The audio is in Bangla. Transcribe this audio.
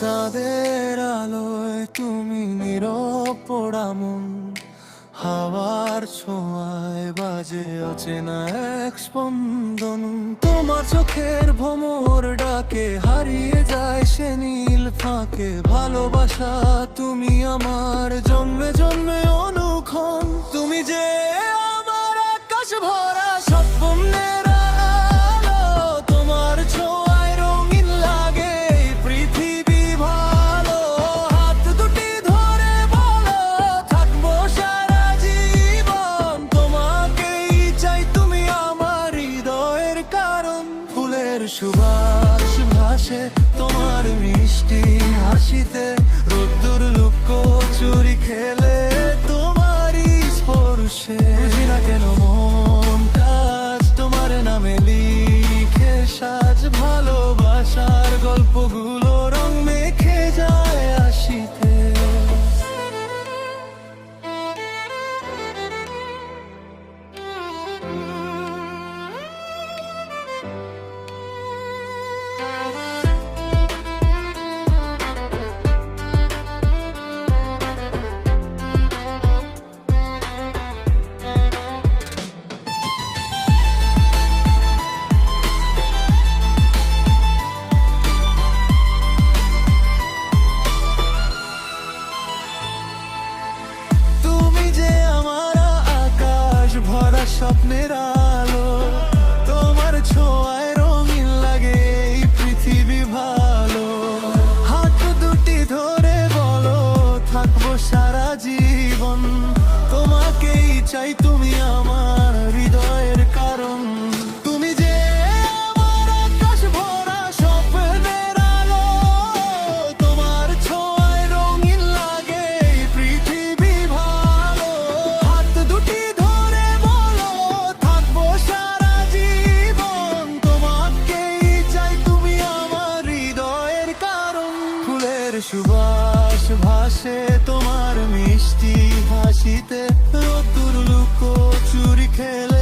চাঁদের আলোয় তুমি নীরব পোড়ামন হাওয়ার ছোঁয়ায় বাজে অচেনা এক স্পন্দন। তোমার চোখের ভ্রমর ডাকে, হারিয়ে যায় সে নীল ফাঁকে। ভালোবাসা তুমি আমার ফুলের সুবাস ভাসে তোমার মিষ্টি হাসিতে। রোদ্দুর লুক্ক চুরি খেলে তোমারই স্পর্শে। না কেন মন তোমার নামে লিখে সাজ ভালোবাসার স্বপ্নের আলো, তোমার ছোঁয়ায় রঙিন লাগে এই পৃথিবী ভালো। হাত দুটি ধরে বলো, থাকব সারা জীবন। তোমাকেই চাই তুমি আকাশ ভাসে তোমার মিষ্টি হাসিতে রতুর লুকো চুরি খেলে